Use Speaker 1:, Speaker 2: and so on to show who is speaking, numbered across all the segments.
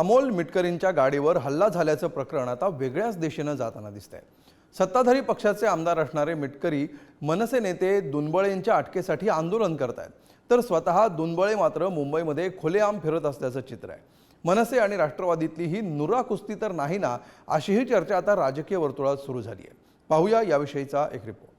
Speaker 1: अमोल मिटकरींच्या गाडीवर हल्ला झाल्याचं प्रकरण आता वेगळ्याच दिशेनं जाताना दिसतंय. सत्ताधारी पक्षाचे आमदार असणारे मिटकरी मनसे नेते दुनबळेंच्या अटकेसाठी आंदोलन करत आहेत तर स्वतः दुनबळे मात्र मुंबईमध्ये खुलेआम फिरत असल्याचं चित्र आहे. मनसे आणि राष्ट्रवादीतली ही नुरा कुस्ती तर नाही ना अशीही चर्चा आता राजकीय वर्तुळात सुरू झाली आहे पाहूया याविषयीचा एक रिपोर्ट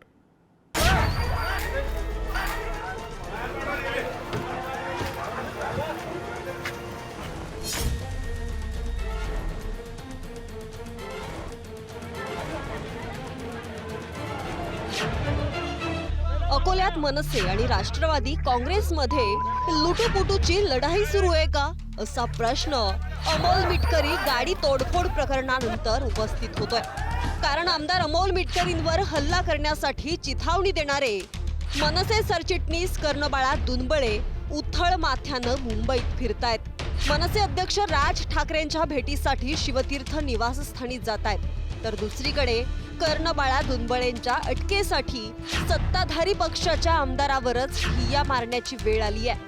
Speaker 2: अकोल्यात मनसे आणि राष्ट्रवादी काँग्रेसमध्ये लुटूपुटूची लढाई सुरू आहे का? असा प्रश्न अमोल मिटकरी गाडी तोडफोड प्रकरणानंतर उपस्थित होतोय. कारण आमदार अमोल मिटकरींवर हल्ला करण्यासाठी चिथावणी देणारे मनसे सरचिटणीस कर्णबाळा दुनबळे उथळ माथ्यानं मुंबईत फिरतायत. मनसे अध्यक्ष राज ठाकरेंच्या भेटीसाठी शिवतीर्थ निवासस्थानी जात आहेत तर दुसरीकडे कर्णबाळा दुनबळेंच्या अटकेसाठी सत्ताधारी पक्षाच्या आमदारावरच हिया मारण्याची वेळ आली आहे.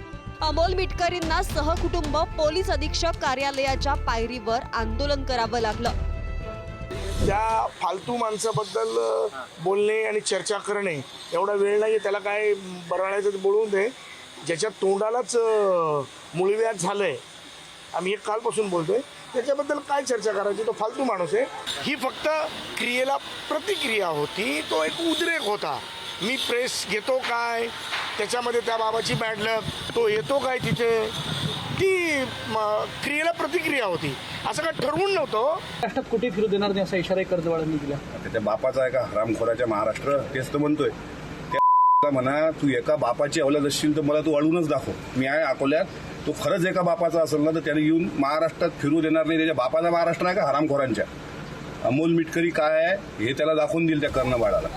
Speaker 2: अमोल मिटकरींना सहकुटुंब पोलीस अधीक्षक कार्यालयाच्या पायरीवर आंदोलन करावं लागलं.
Speaker 3: त्या फालतू माणसाबद्दल बोलणे आणि चर्चा करणे एवढा वेळ नाही त्याला काय बरळायचं ते बोलवून दे. ज्याच्या तोंडालाच अ, झालं झालंय. आम्ही एक कालपासून बोलतोय. त्याच्याबद्दल काय चर्चा करायची? तो फालतू माणूस आहे. ही फक्त क्रियेला प्रतिक्रिया होती. तो एक उद्रेक होता. मी प्रेस घेतो काय? त्याच्यामध्ये त्या बाबाची बॅडलक तो येतो काय तिथे? ती क्रियेला प्रतिक्रिया होती. असं काय ठरवून नव्हतं.
Speaker 4: महाराष्ट्रात कुठे फिरू देणार नाही असा इशारा कर्जवाळांनी दिला.
Speaker 5: त्याच्या बापाचा आहे का हरामखोराच्या महाराष्ट्र तेच तर म्हणतोय. त्या म्हणा तू एका बापाची अवलद असशील तर मला तू अळूनच दाखव. मी आहे अकोल्यात. तो खरंच एका बापाचा असेल ना तर त्याने येऊन महाराष्ट्रात फिरू देणार नाही. त्याच्या बापाचा महाराष्ट्र आहे का? हरामखोरांच्या. अमोल मिटकरी काय आहे? हे त्याला दाखवून देईल त्या कर्णबाळाला.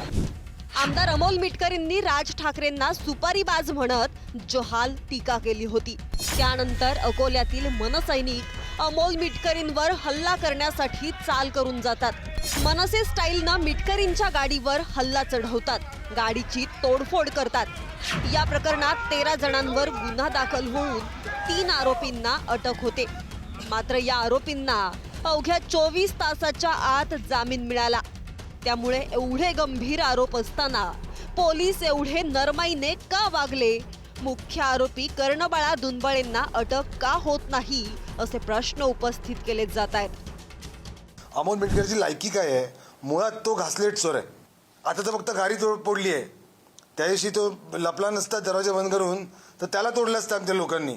Speaker 2: आमदार अमोल मिटकरींनी राज ठाकरेंना सुपारीबाज म्हणत जहाल टीका केली होती. त्यानंतर अकोल्यातील मनसैनिक अमोल मिटकरींवर हल्ला करण्यासाठी चाल करून जातात. मनसे स्टाईलनं मिटकरींच्या गाडीवर हल्ला चढवतात. गाडीची तोडफोड करतात. या प्रकरणात तेरा जणांवर गुन्हा दाखल होऊन तीन आरोपींना अटक होते. मात्र या आरोपींना अवघ्या चोवीस तासाच्या आत जामीन मिळाला. त्यामुळे एवढे गंभीर आरोप असताना पोलीस एवढे नरमाईने का वागले? मुख्य आरोपी कर्णबाळा दुनबळेंना अटक का होत नाही असे प्रश्न उपस्थित केले जात आहेत.
Speaker 6: अमोल मेटकरची लायकी काय आहे? मुळात तो घासलेट चोर आहे. आता तर फक्त गाडी तोड पडली आहे. त्या दिवशी तो लपला नसता दरवाजा बंद करून तर त्याला तोडलं असतं आमच्या लोकांनी.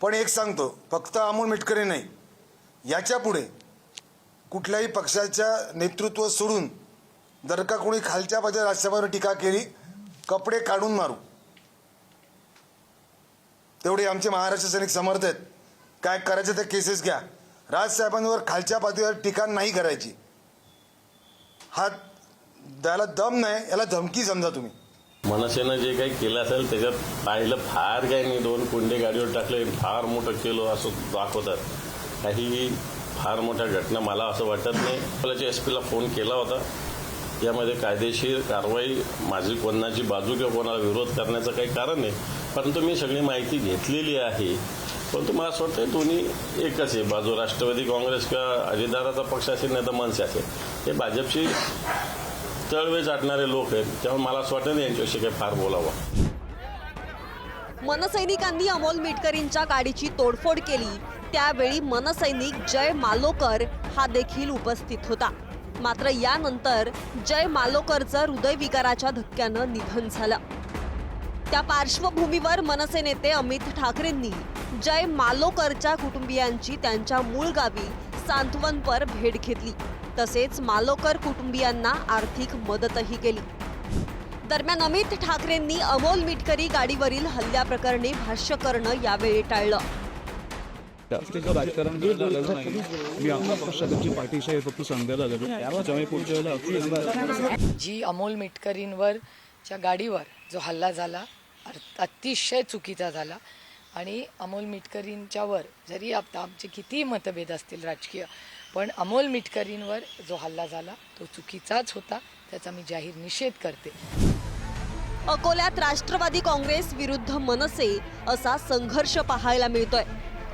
Speaker 6: पण एक सांगतो फक्त अमोल मेटकरे नाही. याच्यापुढे कुठल्याही पक्षाच्या नेतृत्व सोडून जर का कोणी खालच्या पाच्या राष्ट्रपतीवर टीका केली कपडे काढून मारू. तेवढे आमचे महाराष्ट्र सैनिक समर्थ आहेत. काय करायचं ते केसेस घ्या. राजसाहेबांवर खालच्या पातळीवर टीका नाही करायची. हा त्याला दम नाही याला धमकी समजा तुम्ही.
Speaker 7: मनसेनं जे काही केलं असेल त्याच्यात पाहिलं फार काही नाही. दोन कुंडे गाडीवर टाकले फार मोठं केलं असं दाखवतात. काही फार मोठ्या घटना मला असं वाटत नाही. अकोल्याच्या एस पीला फोन केला होता यामध्ये कायदेशीर कारवाई माझी कोणाची बाजू किंवा कोणाला विरोध करण्याचं काही कारण नाही. परंतु मी सगळी माहिती घेतलेली आहे. परंतु मला असं वाटतं दोन्ही एकच आहे बाजू राष्ट्रवादी काँग्रेस किंवा अजितदाराचा पक्ष असेल नाही तर मनसे असेल. हे भाजपशी तळवे जाटणारे लोक आहेत त्यामुळे मला असं वाटतं नाही यांच्याविषयी काही फार बोलावं.
Speaker 2: मनसैनिकांनी अमोल मिटकरींच्या गाडीची तोडफोड केली. त्यावेळी मनसैनिक जय मालोकर हा देखील उपस्थित होता. मात्र यानंतर जय मालोकरचं हृदयविकाराच्या धक्क्यानं निधन झालं. त्या पार्श्वभूमीवर मनसे नेते अमित ठाकरेंनी जय मालोकरच्या कुटुंबियांची त्यांच्या मूळ गावी सांत्वनपर भेट घेतली. तसेच मालोकर कुटुंबियांना आर्थिक मदतही केली. दरम्यान अमित ठाकरेंनी अमोल मिटकरी गाडीवरील हल्ल्याप्रकरणी भाष्य करणं यावेळी टाळलं.
Speaker 8: राजकारण जे बोलायचं नाही मी आमच्या पक्षाची पाठीशी आहे फक्त सांगायला लागलो. त्यामुळे पुढच्या वेळेला अगदी
Speaker 9: जी अमोल मिटकरींवर च्या गाडीवर जो हल्ला झाला अतिशय चुकीचा झाला. आणि अमोल मिटकरींच्यावर जरी आता आमचे कितीही मतभेद असतील राजकीय पण अमोल मिटकरींवर जो हल्ला झाला तो चुकीचाच होता त्याचा मी जाहीर निषेध करते.
Speaker 2: अकोल्यात राष्ट्रवादी काँग्रेस विरुद्ध मनसे असा संघर्ष पाहायला मिळतोय.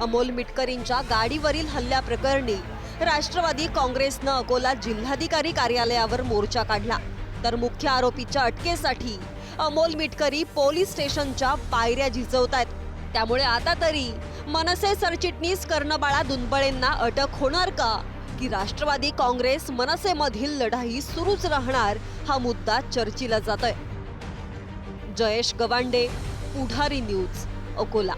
Speaker 2: अमोल मिटकरींच्या गाडीवरील हल्ल्याप्रकरणी राष्ट्रवादी काँग्रेसनं अकोला जिल्हाधिकारी कार्यालयावर मोर्चा काढला. तर मुख्य आरोपीच्या अटकेसाठी अमोल मिटकरी पोलीस स्टेशनच्या पायऱ्या झिजवतायत. त्यामुळे आता तरी मनसे सरचिटणीस कर्णबाळा दुनबळेंना अटक होणार का? की राष्ट्रवादी काँग्रेस मनसेमधील लढाई सुरूच राहणार हा मुद्दा चर्चिला आहे जयेश गवांडे पुढारी न्यूज अकोला.